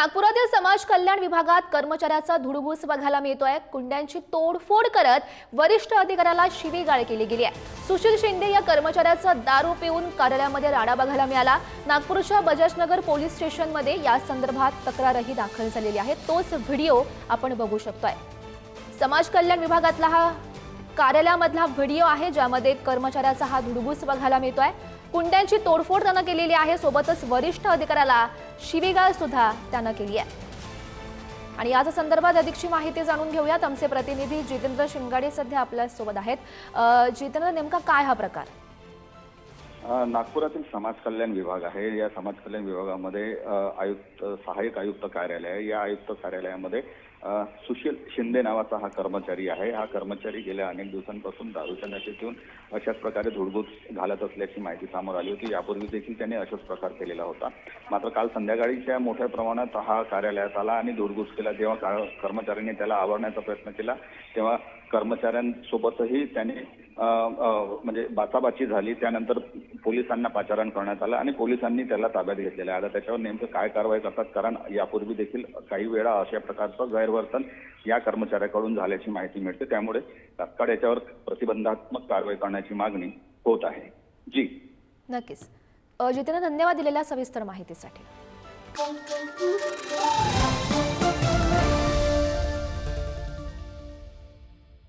नागपुरातील समाज कल्याण विभागात कर्मचाऱ्याचा धुडगूस बघायला मिळतोय. कुंड्यांची तोडफोड करत वरिष्ठ अधिकाऱ्याला शिवीगाळ केली गेली आहे. सुशील शिंदे या कर्मचाऱ्याचा दारू पिऊन कार्यालयामध्ये राडा बघायला मिळाला. नागपूरच्या बजाजनगर पोलीस स्टेशनमध्ये या संदर्भात तक्रारही दाखल झालेली आहे. तोच व्हिडिओ आपण बघू शकतोय. समाज कल्याण विभागातला हा कार्यालयामधला व्हिडिओ आहे ज्यामध्ये कर्मचाऱ्याचा हा धुडगूस बघायला मिळतोय. कुंड्यांची तोडफोड त्यानं केलेली आहे. सोबतच वरिष्ठ अधिकाऱ्याला शिवीगाळ सुद्धा त्यानं केली आहे. आणि याच संदर्भात अधिकची माहिती जाणून घेऊयात. आमचे प्रतिनिधी जितेंद्र शिंगाडे सध्या आपल्यासोबत आहेत. जितेंद्र नेमका काय हा प्रकार? नागपुरातील समाज कल्याण विभाग आहे. या समाज कल्याण विभागामध्ये आयुक्त सहाय्यक आयुक्त कार्यालय आहे. या आयुक्त कार्यालयामध्ये सुशील शिंदे नावाचा हा कर्मचारी आहे. हा कर्मचारी गेल्या अनेक दिवसांपासून दारूच्या नशेत येऊन अशाच प्रकारे धुडगूस घालत असल्याची माहिती समोर आली होती. यापूर्वी देखील त्याने अशाच प्रकार केलेला होता. मात्र काल संध्याकाळीच्या मोठ्या प्रमाणात हा कार्यालयात आला आणि धुडगूस केला. जेव्हा का- कर्मचाऱ्यांनी त्याला आवरण्याचा प्रयत्न केला तेव्हा कर्मचाऱ्यांसोबतही त्याने म्हणजे बाचाबाची झाली त्यानंतर पोलिसांना पाचारण करण्यात आलं आणि पोलिसांनी त्याला ताब्यात घेतलेलं आहे. आता त्याच्यावर नेमकं काय कारवाई करतात कारण यापूर्वी देखील काही वेळा अशा प्रकारचं गैरवर्तन या कर्मचाऱ्याकडून झाल्याची माहिती मिळते. त्यामुळे तात्काळ याच्यावर प्रतिबंधात्मक कारवाई करण्याची मागणी होत आहे. जी. नक्कीच. जितेंद्र धन्यवाद दिलेल्या सविस्तर माहितीसाठी.